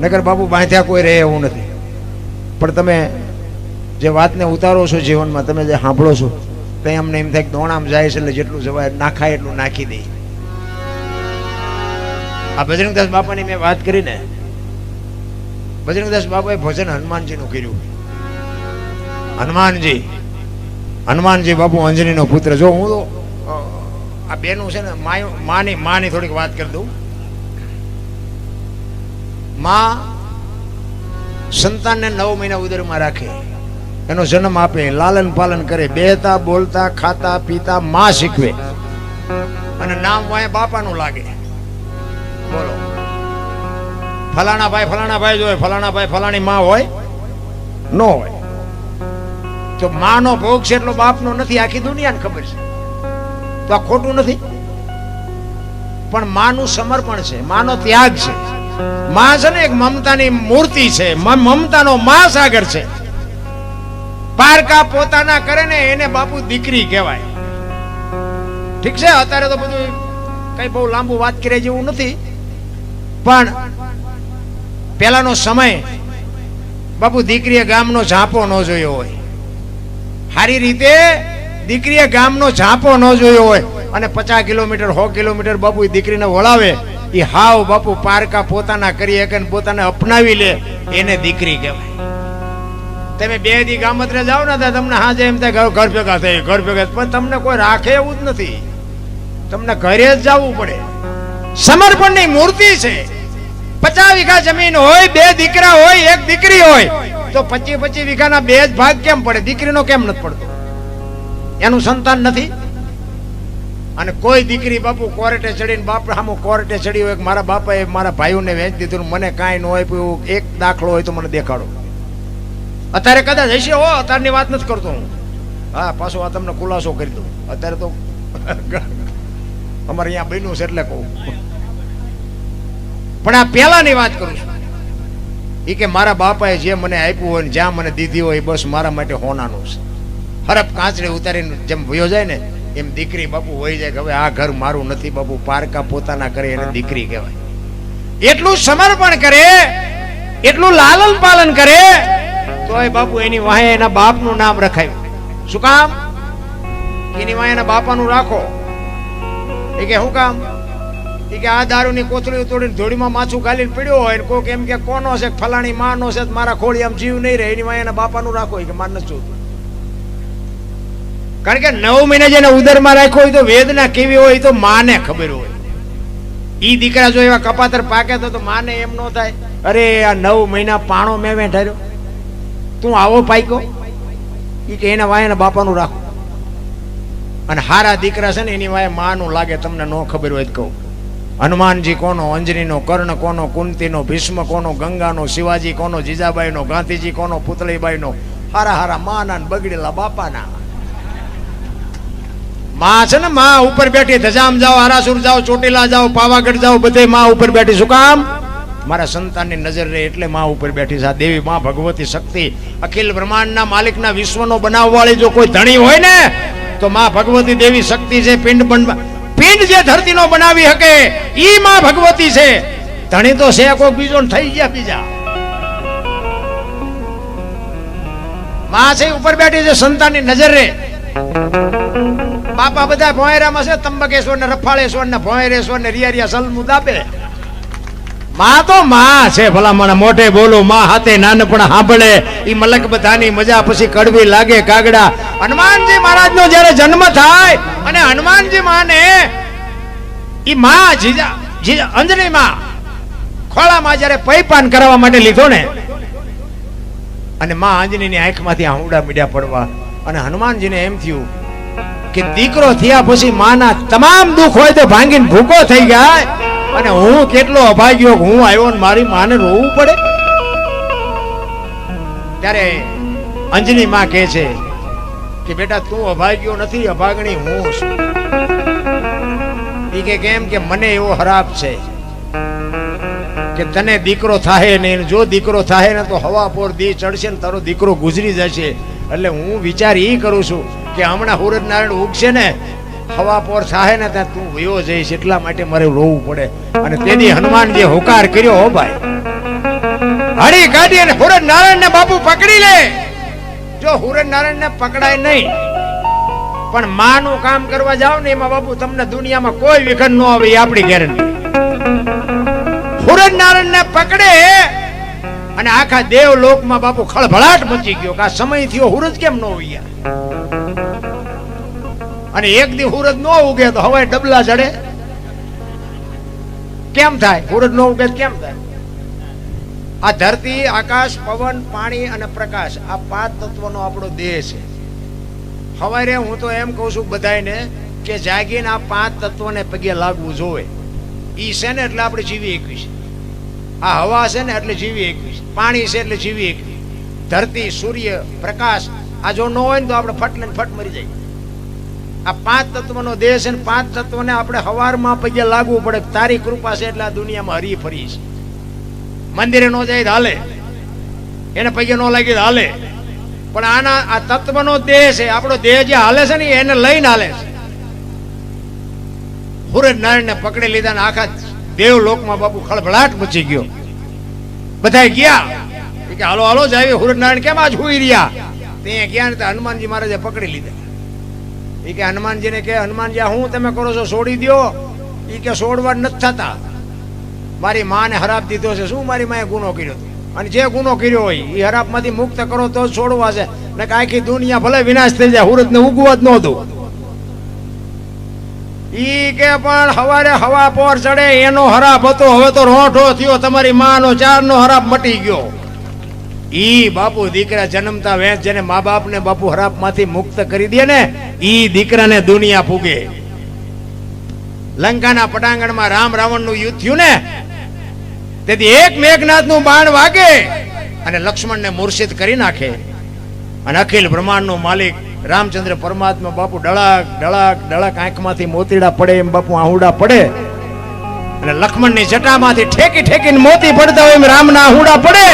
નગર બાપુ બાંધ્યા કોઈ રહે એવું નથી. પણ તમે જે વાતને ઉતારો છો જીવનમાં, તમે જે સાંભળો છો, તે અમને એમ થાય દોણામ જાય છે એટલે જેટલું જવાય નાખાય એટલું નાખી દે. આ બજરંગદાસ બાપાની મેં વાત કરી ને બજરંગદાસ બાપાએ ભજન હનુમાનજીનું કર્યું. હનુમાનજી હનુમાનજી બાપુ અંજનીનો પુત્ર. જો હું તો આ બેનું છે ને માની માની થોડીક વાત કરી દઉં. માં સંતાનને નવ મહિના ઉદરમાં રાખે. એનો જન્મ આપે, લાલન પાલન કરે, બેહતા, બોલતા, ખાતા, પીતા, માં શીખવે. અને નામ વાય બાપાનું લાગે. બોલો. ફલાણા ભાઈ ફલાણા ભાઈ જોઈએ ફલાણા ભાઈ, ફલાણી માં હોય, ન હોય. તો માનો ભોગ છે એટલો બાપનો નથી, આખી દુનિયાને ખબર છે. તો આ ખોટું નથી. પણ માનું સમર્પણ છે, માનો ત્યાગ છે. માં છે ને એક મમતાની મૂર્તિ છે. મમતાનો મમતાનો મહાસાગર છે. પારકા પોતાના કરે ને એને બાપુ દીકરી કહેવાય. ઠીક છે? અત્યારે તો બધું કઈ બહુ લાંબુ વાત કરે જેવું નથી. પણ પેલાનો સમય બાપુ દીકરીએ ગામનો ઝાંપો ન જોયો હોય. સારી રીતે દીકરીએ ગામનો ઝાંપો ન જોયો હોય. અને પચાસ કિલોમીટર, સો કિલોમીટર બાપુ દીકરીને વળાવે. એ હાવ બાપુ પારકા પોતાના કરી શકે પોતાને અપનાવી લે, એને દીકરી કહેવાય. તમે બે દી ગામત્રે જાઓ ને ત્યાં તમને હાજે એમ થાય ઘર- ભેગા થઈ, ઘર ભેગા પણ તમને કોઈ રાખે એવું જ નથી. તમને ઘરે જ જવું પડે. સમર્પણની મૂર્તિ છે. પચાસ વીઘા જમીન હોય, બે દીકરા હોય, એક દીકરી હોય, તો પચીસ પચીસ વીઘાના બે જ ભાગ કેમ પડે? દીકરીનો કેમ નથી પડતો? એનું સંતાન નથી? અને કોઈ દીકરી બાપુ કોર્ટે ચડીને બાપ સામું કોર્ટે ચડી હોય મારા બાપાએ મારા ભાઈઓને વેચી દીધું મને કાંઈ ન આપ્યું, એક દાખલો હોય તો મને દેખાડો. અત્યારે કદાચ હશે, હો, અત્યારની વાત નથી કરતો હું. હા, પાછો આ તમને ખુલાસો કરી દઉં. અત્યારે તો અમારે અહીંયા બન્યું છે એટલે કહું. પણ આ પહેલાની વાત કરું છું. એ કે મારા બાપાએ જે મને આપ્યું હોય ને જ્યાં મને દીધી હોય બસ મારા માટે હોનાનું છે. હરફ કાંચડે ઉતારીને જેમ વયો જાય ને એમ દીકરી બાપુ હોય જાય કે હવે આ ઘર મારું નથી બાપુ પારકા પોતાના કરે એને દીકરી કહેવાય. એટલું સમર્પણ કરે એટલું લાલન પાલન કરે તોય બાપુ એની વાહે એના બાપનું નામ રખાયું. શું કામ? એની વાહે એના બાપાનું રાખો. એ કે શું કામ? એ કે આ દારૂની કોથળી તોડીને ધોળીમાં માછું ગાલીને પીડ્યો હોય કોક એમ કે કોનો છે ફલાણી માનો છે મારા ખોળી આમ જીવ નહીં રહે એની વાંહે એના બાપાનું રાખો. એ કે માર નથી જોતું. કારણ કે નવ મહિના જેને ઉદરમાં રાખ્યો હોય તો વેદના કેવી હોય તો માને ખબર હોય. ઈ દીકરા જો એવા કપાતર પાકે તો તો માને એમ ન થાય. અરે, આ નવ મહિના પાણો મેં વેઠાર્યો તું આવો પાક્યો. ઈ કે એના વાયના બાપાનું રાખો. અને હારા દીકરા છે ને, એની વાય માનું લાગે, તમને ન ખબર હોય કહું. હનુમાનજી કોનો, અંજનીનો, કર્ણ કોનો, કુંતીનો, ભીષ્મ કોનો, ગંગાનો, શિવાજી કોનો, જીજાબાઈનો, ગાંધીજી કોનો, પુતળીબાઈનો, હારા હારા માના બગડેલા બાપાના. માં છે ને, માં ઉપર બેઠી, ધજામ જાઓ, આરાસુર જાઓ, ચોટીલા જાઓ, પાવાગઢ જાઓ, બધે માં ઉપર બેઠી. શું કામ? મારા સંતાનની નજર રહે એટલે માં ઉપર બેઠી છે. દેવી માં ભગવતી શક્તિ, અખિલ બ્રહ્માંડના માલિકના વિશ્વનો બનાવવાળી જો કોઈ ધણી હોય ને, તો માં ભગવતી દેવી શક્તિ છે, પિંડ પિંડ જે ધરતીનો બનાવી શકે, ઈ માં ભગવતી છે. ધણી તો છે, કોઈ બીજો થઈ ગયા બીજા. માં છે ઉપર બેઠી છે, સંતાનની નજર રે બાપા બધા ભોયરામાં છે તંબકેશ્વર ને રફાળેશ્વર ને ભોયરેશ્વર ને રિયારિયા સલમુ દાબે માં તો માં છે ભલા મને મોઢે બોલો, માં હાથે નાનપણ સાંભળે એ મલક બધાની મજા પછી કડવી લાગે કાગડા. હનુમાનજી મહારાજ નો જયારે જન્મ થાય, અને હનુમાનજી માને, ઈ માં જીજા જીજા, અંજની માં ખોળામાં જયારે પૈપાન કરવા માટે લીધો ને, અને માં અંજનીની આંખમાંથી આહુડા મીડ્યા પડવા. અને હનુમાનજીને એમ થયું કે દીકરો થયા પછી માના તમામ દુઃખ હોય તો ભાંગીને ભૂકો થઈ જાય. અને હું કેટલો અભાગ્યો હું આવ્યો ને મારી માને રોવું પડે. ત્યારે અંજની માં કહે છે કે બેટા તું અભાગ્યો નથી, અભાગણી હું છું. એ કે કેમ કે મને એવો હરાપ છે કે તને દીકરો થાય નહીં, જો દીકરો થાય ને તો હવા પોર દી ચડશે ને તારો દીકરો ગુજરી જશે. એટલે હું વિચાર એ કરું છું કે હમણાં સૂરજનારાયણ ઉગશે ને, હવા પોર સાહે ને ત્યાં તું વયો જઈશ, એટલા માટે મારે રોવું પડે. અને તેની હનુમાન જે હોકાર કર્યો, હો ભાઈ. હળી કાઢી અને હુરજ નારાયણ ને બાપુ પકડી લે. જો હુરજ નારાયણ ને પકડાય નહીં, પણ માનું કામ કરવા જાવ ને એમાં બાપુ તમને દુનિયામાં કોઈ વિઘન ન આવે આપણી ગેરંટી હુરજ નારાયણ ને પકડે અને આખા દેવ લોકમાં બાપુ ખળભળાટ મચી ગયો કે આ સમય થયો હુરજ કેમ ન ઉગ્યા અને એક દી હુરજ નો ઉગે તો હવાય ડબલા ચડે કેમ થાય? હુરજ નો ઉગે કેમ થાય? આ ધરતી, આકાશ, પવન, પાણી અને પ્રકાશ, આ પાંચ તત્વનો આપણો દેહ છે. હવારે હું તો એમ કહું છું બધાયને કે જાગીને આ પાંચ તત્વોને પગે લાગવું જોવે ઈ છે એટલે આપણે જીવી એકવીસ આ હવા છે ને એટલે જીવી એકવીસ પાણી છે એટલે જીવી એકવીસ ધરતી, સૂર્ય, પ્રકાશ, આ જો ન હોય ને તો આપણે ફટ લઈને ફટ મરી જાય. આ પાંચ તત્વનો દેહ છે ને પાંચ તત્વને આપણે હવારમાં પગે લાગવું પડે. તારી કૃપા છે એટલે આ દુનિયામાં હરી ફરી છે. મંદિરે નો જાય હાલે. એને પગે નો લાગી હાલે. પણ આના, આ તત્વનો દેહ છે, આપણો દેહ જે હાલે છે ને, એને લઈને હાલે છે. હુરજ નારાયણને પકડી લીધા ને આખા દેવ લોકમાં બાપુ ખળભળાટ મચી ગયો. બધા ગયા. કે, હાલો હાલો જાય હુરજ નારાયણ કેમ આજ હોઈ રહ્યા? તે ગયા ને હનુમાનજી મહારાજે પકડી લીધા. એ કે, હનુમાનજીને કે, હનુમાનજી હું તમે કરો છો? છોડી દ્યો. એ કે છોડવા નથી થતા. મારી માને હરાપ દીધો છે. શું મારી માએ ગુનો કર્યો હતો અને જે ગુનો કર્યો હોય, એ હરાપમાંથી મુક્ત કરો તો છોડવા છે. ને આખી દુનિયા ભલે વિનાશ થઈ જાય હુરત ને ઉગવા જ નહોતું ઈ કે પણ હવારે હવા પોર ચડે, એનો હરાપ હતો. હવે તો રોઠો થયો, તમારી માનો ચારનો હરાપ મટી ગયો. ઈ બાપુ દીકરા જન્મતા વેચ જેને મા બાપને બાપુ હરાપમાંથી મુક્ત કરી દે ને, ઈ દીકરાને દુનિયા પૂગે લંકાના પટાંગણમાં રામ રાવણનું યુદ્ધ થયું ને, તેથી એક મેઘનાથનું બાણ વાગે અને લક્ષ્મણને મૂર્છિત કરી નાખે. અને અખિલ બ્રહ્માંડનો માલિક રામચંદ્ર પરમાત્મા બાપુ ડળાક ડળાક, ડળક આંખમાંથી મોતીડા પડે એમ બાપુ આહુડા પડે. અને લક્ષ્મણની જટામાંથી ઠેકી ઠેકીને મોતી પડતા હોય એમ રામના આહુડા પડે.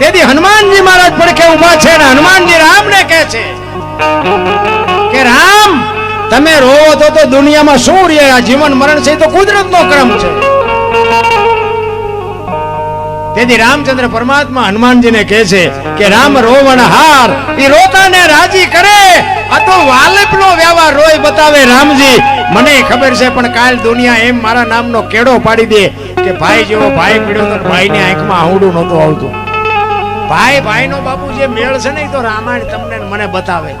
તેથી હનુમાનજી મહારાજ પડખે ઊભા છે ને હનુમાનજી રામને કહે છે કે, રામ, તમે રોવો તો તો દુનિયામાં શું રે આ જીવન મરણ છે તો કુદરતનો ક્રમ છે. તેથી રામચંદ્ર પરમાત્મા હનુમાનજીને કહે છે કે, રામ રોવણ હાર. એ રોતાને રાજી કરે. આ તો વાલપનો વ્યવહાર રોય બતાવે રામજી. મને ખબર છે, પણ કાલ દુનિયા એમ મારા નામનો કેડો પાડી દે કે, ભાઈ જેવો ભાઈ પીડ્યો તો ભાઈની આંખમાં આવડું નહોતું આવતું. ભાઈ, ભાઈનો બાપુ જે મેળ છે ને તો રામાયણ તમને મને બતાવે.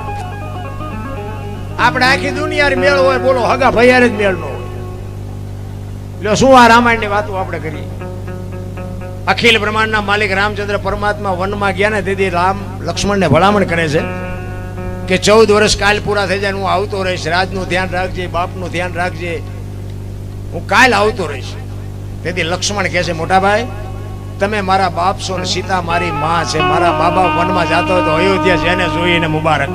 આપણે આખી દુનિયા મેળ હોય, બોલો, હગા ભૈયાર જ મેળ નો હોય. એટલે શું આ રામાયણની વાતો આપણે કરીએ? અખિલ બ્રહ્માંડના માલિક રામચંદ્ર પરમાત્મા વનમાં ગયા ને તેથી રામ લક્ષ્મણને ભલામણ કરે છે કે ચૌદ વર્ષ કાલ પૂરા થઈ જાય હું આવતો રહીશ, રાજનું ધ્યાન રાખજે, બાપનું ધ્યાન રાખજે. હું કાલ આવતો રહીશ. તેથી લક્ષ્મણ કહે છે મોટા ભાઈ તમે મારા બાપ છો ને સીતા મારી માં છે. મારા બાપ વનમાં જતો હોય તો અયોધ્યા જેને જોઈને મુબારક.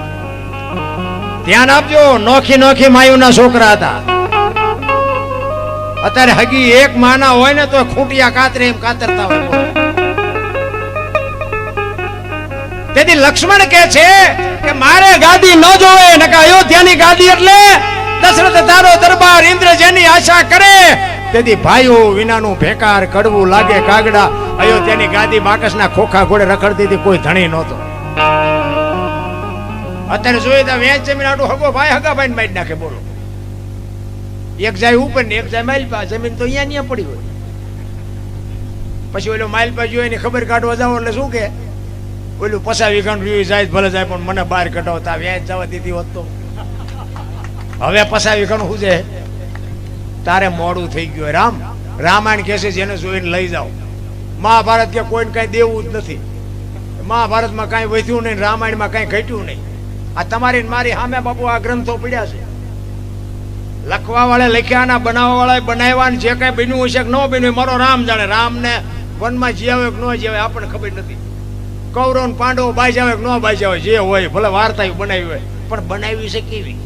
ધ્યાન આપજો, નોખી નોખી માયુના છોકરા હતા. અત્યારે હગી એક માના હોય ને તો ખૂંટિયા કાતરે એમ કાતરતા હોય. તેથી લક્ષ્મણ કે છે કે મારે ગાદી ન જોવે નકા અયોધ્યાની ગાદી એટલે દશરથ તારો દરબાર ઇન્દ્ર જેની આશા કરે. તેથી ભાઈઓ, વિનાનું ભેકાર કડવું લાગે કાગડા. અયોધ્યાની ગાદી બાકસના ખોખા ઘોડે રખડતી હતી, કોઈ ધણી નહોતો. અત્યારે જોઈએ તો વેચ જમીન આટલું હગો, ભાઈ હગા ભાઈ મારી નાખે બોલો. એક જાય ઉપર ને એક જાય માઇલ પા જમીન તો અહીંયા અહીંયા પડી હોય. પછી ઓલો માઇલ પા જોઈને ખબર કાઢવા જાવ એટલે શું કે? ઓલું પસાવી રહ્યું જાય ભલે જાય, પણ મને બહાર કઢાવતા, વ્યાજ જવા દીધી હોત તો. હવે પસાવી ખંડ શું છે? તારે મોડું થઈ ગયું રામ, રામાયણ કહેશે જેને જોઈને લઈ જાઓ. મહાભારત કે કોઈને કાંઈ દેવું જ નથી. મહાભારતમાં કાંઈ વધ્યું નહીં, રામાયણમાં કાંઈ ઘટ્યું નહીં. આ તમારી મારી સામે બાપુ આ ગ્રંથો પડ્યા છે. લખવા વાળા લખ્યા ના બનાવવા વાળા બનાવ્યા ને જે કઈ બન્યું હશે કે ન બન્યું મારો રામ જાણે. રામને વનમાં જીવે કે ન જીવે આપણને ખબર નથી. કૌરવ ને પાંડવો બાઈ હોય કે ન બાઈ હોય જે હોય, ભલે વાર્તા બનાવી હોય. પણ બનાવી છે કેવી?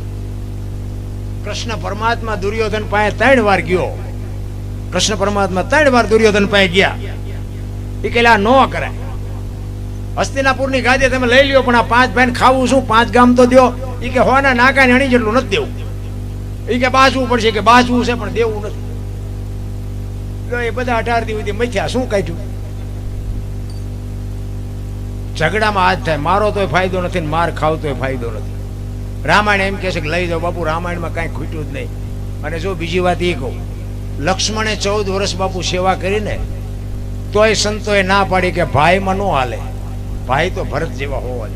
કૃષ્ણ પરમાત્મા દુર્યોધન પાસે ત્રણ વાર ગયો. કૃષ્ણ પરમાત્મા ત્રણ વાર દુર્યોધન પાસે ગયા. એ કે આ ન કરાય હસ્તિનાપુરની ગાદી તમે લઈ લ્યો, પણ આ પાંચ ભાઈ ખાવું શું? પાંચ ગામ તો દો એ કે, હોના નાકા હણી જેટલું નથી દેવું. એ કે બાજવું પડશે કે બાજવું છે, પણ દેવું નથી. એ બધા અઢાર દિવસથી મથ્યા, શું કાઢ્યું? ઝઘડામાં હાથ થાય. મારો તોય ફાયદો નથી ને માર ખાવ તોય ફાયદો નથી. રામાયણ એમ કહે છે કે, લઈ જાઓ બાપુ, રામાયણમાં કાંઈ ખૂટ્યું જ નહીં. અને જો બીજી વાત એ કહું, લક્ષ્મણે ચૌદ વર્ષ બાપુ સેવા કરીને તોય સંતોએ ના પાડી કે ભાઈમાં ન હાલે. ભાઈ તો ભરત જેવા હોવા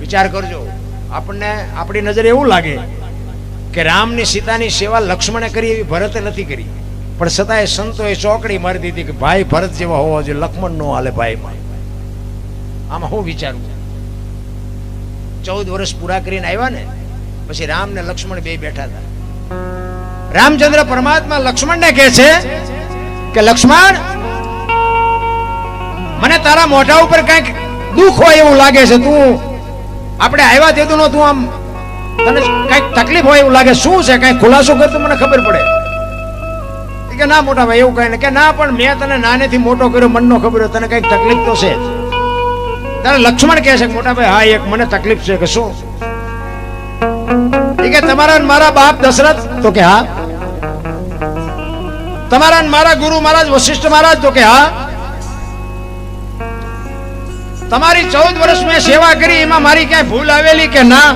વિચાર કરજો, આપણને આપણી નજરે એવું લાગે કે રામની સીતાની સેવા લક્ષ્મણે કરી એવી ભરતે નથી કરી. પણ છતાંય સંતોએ ચોકડી મારી દીધી કે ભાઈ ભરત જેવા હોવા જોઈએ, લક્ષ્મણ નો હાલે ભાઈ આમાં હું વિચારું? ચૌદ વર્ષ પૂરા કરીને આવ્યા ને, પછી રામ ને લક્ષ્મણ બે બેઠા હતા. રામચંદ્ર પરમાત્મા લક્ષ્મણને કહે છે કે, લક્ષ્મણ, મને તારા મોઢા ઉપર કંઈક દુઃખ હોય એવું લાગે છે. તું, આપણે આવ્યા તે નો તું આમ તને કંઈક તકલીફ હોય એવું લાગે, શું છે? કઈ ખુલાસો કર તો મને ખબર પડે. કે, ના મોટા ભાઈ એવું કઈ ને કે, ના, પણ મેં તને નાનેથી મોટો કર્યો, મનનો ખબર તને કંઈક તકલીફ તો છે તારે લક્ષ્મણ કહે છે મોટા ભાઈ હા, એક મને તકલીફ છે. કે શું? કે, તમારા મારા બાપ દશરથ? તો કે, હા. તમારા મારા ગુરુ મહારાજ, વશિષ્ઠ મહારાજ? તો કે, હા. તમારી ચૌદ વર્ષ મેં સેવા કરી, એમાં મારી ક્યાંય ભૂલ આવેલી કે ના?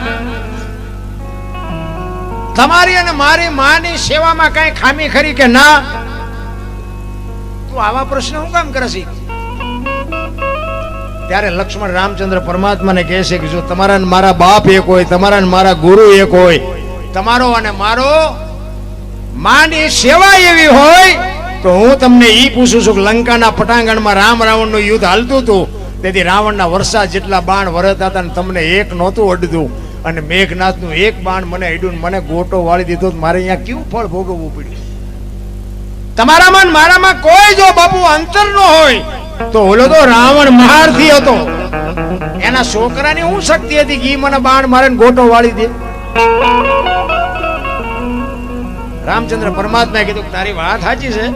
તમારી અને મારી માની સેવામાં કઈ ખામી ખરી કે ના? તું આવા પ્રશ્ન હું કામ કરે ત્યારે લક્ષ્મણ રામચંદ્ર પરમાત્માને કહે છે કે જો તમારા ને મારા બાપ એક હોય, તમારા ને મારા ગુરુ એક હોય, તમારો અને મારો માની સેવા એવી હોય, તો હું તમને ઈ પૂછું છું કે લંકાના પટાંગણમાં રામ રાવણનું યુદ્ધ હાલતું હતું? તેથી રાવણના વર્ષા જેટલા બાણ વરતા હતા ને તમને એક નહોતું અડધું. અને મેઘનાથનું એક બાણ મને હેડ્યું મને ગોટો વાળી દીધો મારે અહીંયા કેવું ફળ ભોગવવું પડ્યું? તમારામાં મારામાં કોઈ જો બાપુ અંતર ન હોય, તો ઓલો તો રાવણ મહારથી હતો. એના છોકરાની હું શક્તિ હતી કે મને બાણ મારે ગોટો વાળી દે. રામચંદ્ર પરમાત્માએ કીધું તારી વાત સાચી છે,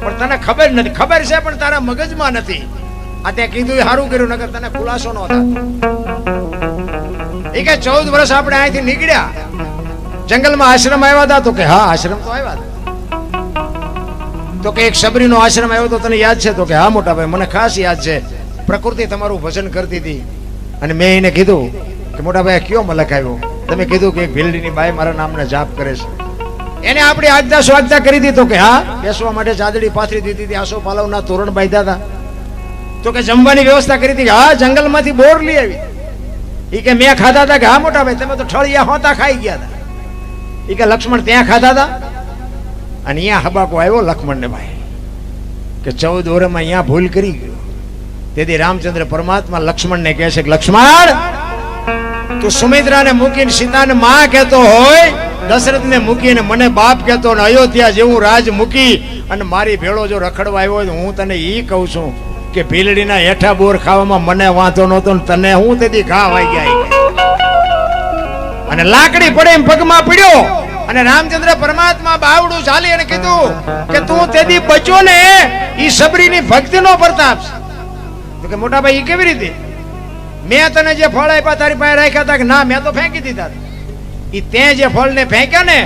પણ તને ખબર નથી. ખબર છે, પણ તારા મગજમાં નથી. આ તે કીધું સારું કર્યું નગર તને ખુલાસો ન થાય. એ કે ચૌદ વર્ષ આપણે અહીંથી નીકળ્યા. જંગલમાં આશ્રમ આવ્યા હતા તો કે હા, આશ્રમ તો આવ્યા હતા તો કે એક શબરીનો આશ્રમ આવ્યો તો તને યાદ છે? તો કે હા, મોટા ભાઈ, મને ખાસ યાદ છે. પ્રકૃતિ તમારું ભજન કરતી હતી. અને મેં એને કીધું કે, મોટા ભાઈ કયો મલક આવ્યો? તમે કીધું કે, એક ભીલડીની બાઈ મારા નામને જાપ કરે છે. એને આપણી આજ્ઞા સ્વાગતા કરી દીધો. કે હા, બેસવા માટે ચાદડી પાથરી દીધી હતી. આસો પાલવના તોરણ બાંધ્યા હતા. તો કે જમવાની વ્યવસ્થા કરી હતી હા, જંગલમાંથી બોર લઈ આવી. ઈ કે મેં ખાધા હતા કે હા મોટા ભાઈ, તમે તો ઠળિયા હોતા ખાઈ ગયા હતા એ કે લક્ષ્મણ ત્યાં ખાધા હતા અને અહીંયા હબાકો આવ્યો લક્ષ્મણને ભાઈ, કે ચૌદ વર્ષમાં અહીંયા ભૂલ કરી ગયો. તેથી રામચંદ્ર પરમાત્મા લક્ષ્મણને કહે છે લક્ષ્મણ, તું સુમિત્રાને મૂકીને સીતાને માં કહેતો હોય, દશરથને મૂકીને મને બાપ કહેતો ને અયોધ્યા જેવું રાજ મૂકી અને મારી ભેળો જો રખડવા આવ્યો હોય તો હું તને એ કહું છું. કે ભીલડીના હેઠા બોર ખાવામાં મને વાંધો નહોતો તને હું તેથી ઘા વાઈ ગયા અને લાકડી પડે એમ પગમાં પીડ્યો. અને રામચંદ્ર પરમાત્મા બાવડું ચાલી અને કીધું કે તું તેથી બચો ને, ઈ સબરીની ભક્તિનો પ્રતાપ તો કે મોટા ભાઈ કેવી રીતે? મેં તને જે ફળ આપ્યા તારી પાસે રાખ્યા હતા કે ના, મેં તો ફેંકી દીધા એ તે જે ફળને ફેંક્યા ને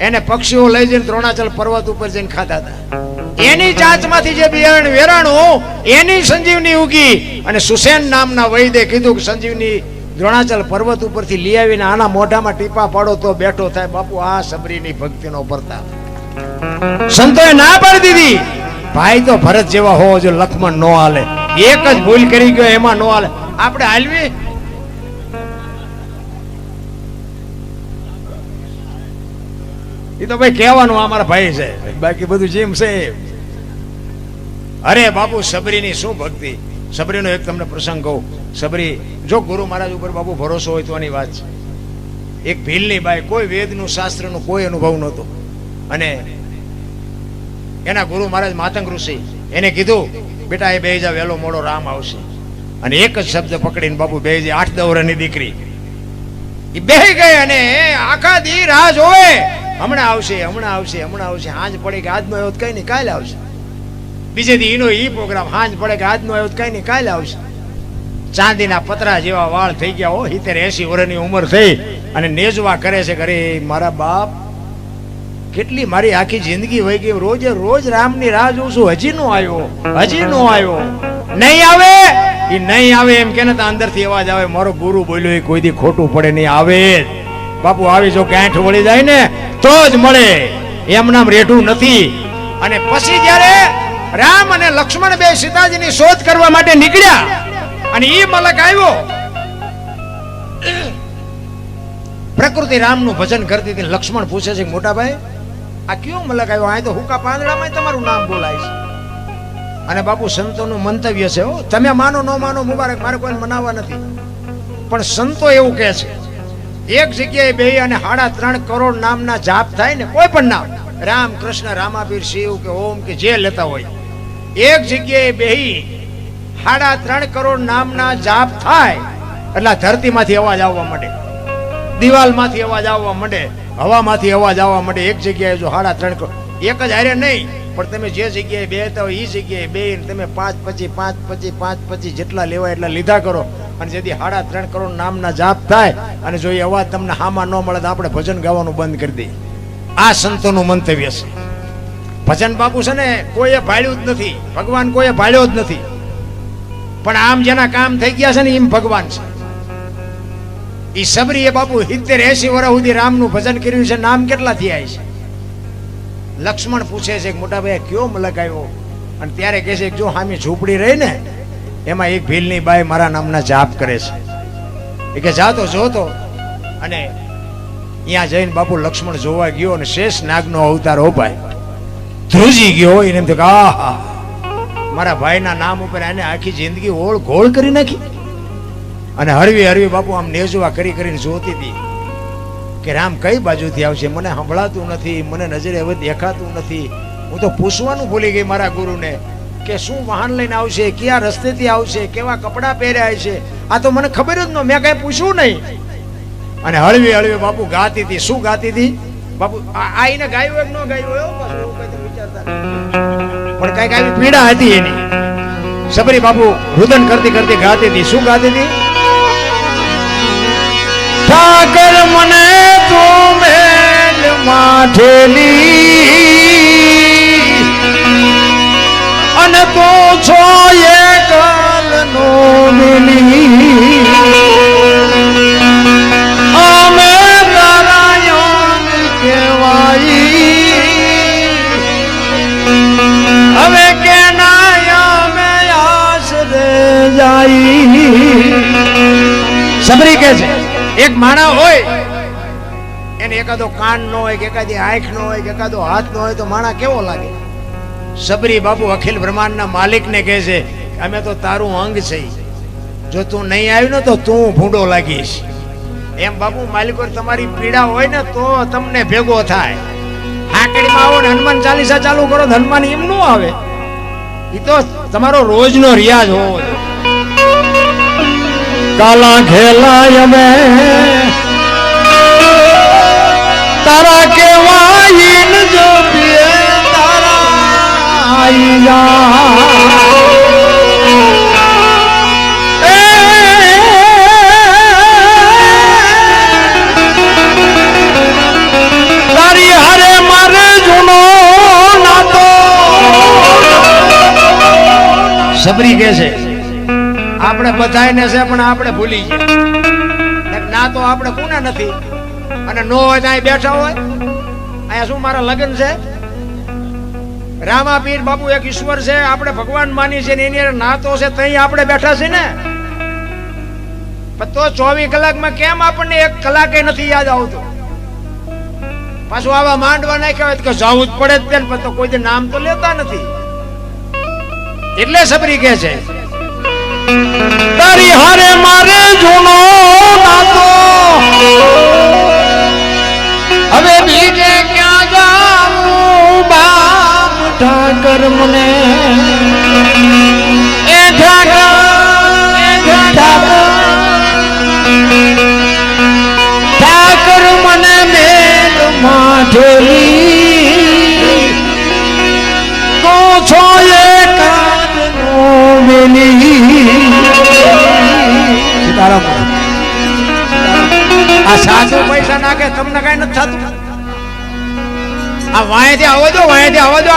એને પક્ષીઓ લઈ જઈને દ્રોણાચલ પર્વત ઉપર જઈને ખાતા હતા. એની ચાંચમાંથી જે બિયારણ વેરાણું, એની સંજીવની ઉગી અને સુસેન નામના વૈદે કીધું કે સંજીવની દ્રોણાચલ પર્વત ઉપરથી લઈ આવીને આના મોઢામાં ટીપા પાડો તો બેઠો થાય. બાપુ, આ સબરીની ભક્તિનો પરતા સંતોએ ના પાડી દીધી. ભાઈ તો ભરત જેવા હોવો જો લક્ષ્મણ નો હાલે. એક જ ભૂલ કરી ગયો, એમાં નો હાલે. આપણે હાલવી? એ તો ભાઈ કહેવાનું અમારા ભાઈ છે. બાકી બધું જેમ છે અરે બાપુ સબરીની શું ભક્તિ? સબરીનો એક તમને પ્રસંગ કહું. સબરી જો ગુરુ મહારાજ ઉપર બાપુ ભરોસો હોય તો આની વાત છે. એક ભીલની બાઈ કોઈ વેદનું શાસ્ત્રનું કોઈ અનુભવ નહોતો. અને એના ગુરુ મહારાજ માતંગ ઋષિ એને કીધું બેટા એ બેજા વેલો વહેલો મોડો રામ આવશે. અને એક જ શબ્દ પકડીને બાપુ બેજે આઠ દસ વર્ષની દીકરી. એ બે ગઈ અને આખા દી રાહ જોવે. હમણાં આવશે હમણાં આવશે હમણાં આવશે. હાંજ પડે કે આજનો આવ્યો કઈ નહીં, કાલે આવશે. બીજે દી એનો ઈ પ્રોગ્રામ હાંજ પડે કે આજનો આવ્યો કઈ નહીં, કાલે આવશે. ચાંદીના પતરા જેવા વાળ થઈ ગયા હો, સિત્તેર એસી વર્ષની ઉંમર થઈ અને નેજવા કરે છે ઘરે મારા બાપ, કેટલી મારી આખી જિંદગી વહી ગઈ. રોજે રોજ રામની રાહ જોઉં છું. હજી નો આવ્યો, હજી નો આવ્યો. નહીં આવે? એ નહીં આવે એમ કે અંદરથી અવાજ આવે. મારો ગુરુ બોલ્યો, એ કોઈ દી ખોટું પડે નહીં. આવે બાપુ આવી જો ગાંઠ વળી જાય ને, તો જ મળે. એમ નામ રેઠું નથી. અને પછી જ્યારે રામ અને લક્ષ્મણ બે સીતાજીની શોધ કરવા માટે નીકળ્યા, અને એ મલક આવ્યો, પ્રકૃતિ રામનું ભજન કરતી હતી, લક્ષ્મણ પૂછે છે મોટા ભાઈ આ કયો મલક આવ્યો? આ તો હુકા પાંદડામાં તમારું નામ બોલાય છે. અને બાપુ સંતોનું મંતવ્ય છે, હો, તમે માનો, ન માનો, મુબારક, મારે કોઈ મનાવવા નથી. પણ સંતો એવું કહે છે એક જગ્યાએ બે અને સાડા ત્રણ કરોડ નામના જાપ થાય ને કોઈ પણ નામ રામ કૃષ્ણ રામાવીર શિવ કે ઓમ કે જે લેતા હોય, એક જગ્યાએ બેહી સાડા ત્રણ કરોડ નામના જાપ થાય, એટલે ધરતીમાંથી અવાજ આવવા માંડે, દિવાલમાંથી અવાજ આવવા માંડે, હવામાંથી અવાજ આવવા માંડે, એક જગ્યાએ જો સાડા ત્રણ કરોડ એક જ હારે નહીં, પણ તમે જે જગ્યાએ બેતા હોય એ જગ્યાએ બે તમે પાંચ પછી પાંચ પછી પાંચ પછી જેટલા લેવાય એટલા લીધા કરો અને જેથી સાડા ત્રણ કરોડ નામના જાપ થાય અને જો એ અવાજ તમને હામાં ન મળે તો આપણે ભજન ગાવાનું બંધ કરી દઈએ. આ સંતોનું મંતવ્ય છે. ભજન બાપુ છે ને, કોઈએ ભાળ્યું જ નથી. ભગવાન કોઈએ ભાળ્યો જ નથી. પણ આમ જેના કામ થઈ ગયા છે ને, એમ ભગવાન છે. ઈ સબરીએ બાપુ સિત્તેર એસી વર્ષ સુધી રામનું ભજન કર્યું છે, નામ કેટલા થયા છે? લક્ષ્મણ પૂછે છે મોટા ભાઈ કયો મલક અને ત્યારે કહે છે, જો હામી ઝૂંપડી રહી ને એમાં એક ભીલની બાઈ મારા નામના જાપ કરે છે. એ કે જાતો જોતો અને ત્યાં જઈને બાપુ લક્ષ્મણ જોવા ગયો અને શેષ નાગનો અવતાર હો ધ્રુજી ગયો, એને એમ થયું મારા ભાઈના નામ ઉપર એને આખી જિંદગી ઓળ ઘોળ કરી નાખી. અને હરવી હરવી બાપુ આમ નેજવા કરી કરીને જોતી હતી કે, રામ કઈ બાજુથી આવશે? મને સંભળાતું નથી, મને નજરે હવે દેખાતું નથી. હું તો પૂછવાનું ભૂલી ગઈ મારા ગુરુને. કે શું વાહન લઈને આવશે, કયા રસ્તેથી આવશે, કેવા કપડાં પહેર્યા છે, આ તો મને ખબર જ ન, મેં કઈ પૂછ્યું નહીં. અને હળવી હળવી બાપુ ગાતી હતી. શું ગાતી હતી? બાપુ, આ એને ગાયું એક ન ગાયું પણ કંઈક આવી પીડા હતી એની. સબરી બાપુ રુદન કરતી કરતી ગાતી હતી. શું ગાતી હતી? ઠાકર મને તું મેલ માઠેલી. તું છો એકલનો મિલી અમે નારાયણ કહેવાય હવે કે ના અમે આશરે જાય સબરી કે છે, એક માણા હોય, એને એકાદો કાન નો હોય કે એકાદી આંખ નો હોય કે એકાદો હાથ નો હોય તો માણા કેવો લાગે? સબરી બાપુ અખિલ બ્રહ્માંડના માલિકને કહે છે અમે તો તારું અંગ છે. જો તું નહીં આવ્યું ને તો તું ભૂંડો લાગીશ. એમ બાપુ, માલિકો તમારી પીડા હોય ને તો તમને ભેગો થાય. હાકડીમાં આવો ને હનુમાન ચાલીસા ચાલુ કરો તો હનુમાન એમ નું આવે. એ તો તમારો રોજનો રિયાઝ હોવો કાલા ઘેલા અમે. તારા કેવાય જો. સબરી કે છે આપણે બધાયને છે પણ આપણે ભૂલી ગયા ના તો આપણે કોને નથી અને નો હોય ત્યાં બેઠા હોય અહીંયા શું મારા લગ્ન છે રામાપીર બાપુ એક ઈશ્વર છે, આપણે ભગવાન માની છે એની નાતો છે તઈ આપણે બેઠા છે ને. તો ચોવીસ કલાકમાં કેમ આપણને એક કલાકે નથી યાદ આવતું? પાછું આવા માંડવા નાખ્યા હોય તો જવું જ પડે જ ને તો કોઈ નામ તો લેતા નથી. એટલે સબરી કે છે, તારી હારે મારે જૂનો નાતો. હવે બીજે ક્યાં જાઉં બાપ ઠાકર મને. એ ઠાકર મને મેલ માઠેલી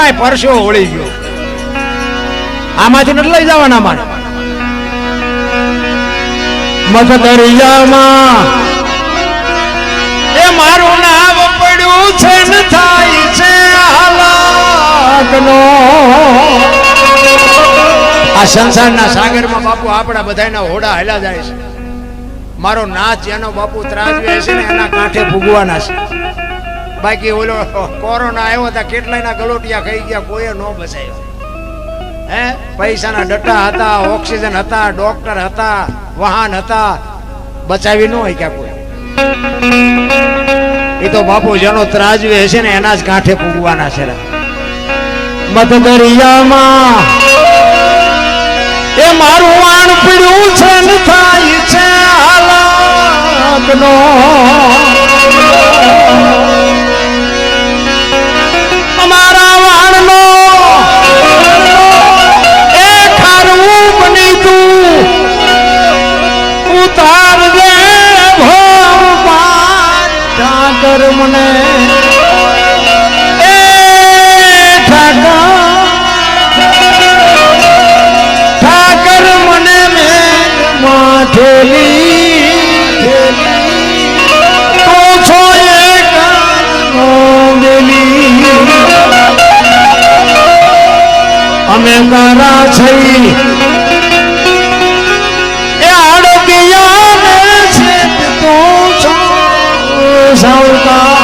આ પરસો ઓળી ગયો. આમાંથી નથી લઈ જવાના મારે. મત દરિયામાં એ મારું નામ પડ્યું છે, ને થાય છે હાલાકનો આ સંસારના સાગરમાં બાપુ આપણા બધાના હોડા હેલા જાય છે. મારો નાચ એનો બાપુ ત્રાજવે છે ને એના કાંઠે ભૂગવાના છે. બાકી ઓલો કોરોના આવ્યો હતા કેટલાયના ગલોટિયા ખાઈ ગયા, કોઈએ ન બચાવ્યો. હે? પૈસાના ડટ્ટા હતા, ઓક્સિજન હતા, ડોક્ટર હતા, વાહન હતા, બચાવી ન હોય ક્યાં કોઈ. એ તો બાપુ જેનો ત્રાજવે હશે ને એના જ કાંઠે પૂગવાના છે મત દરિયામાં એ મારું વાણ પીડ્યું છે ને થાય છે હાલાકનો. અમે તારા છઈ એ આડતિયા ને છે તું છો. સૌતા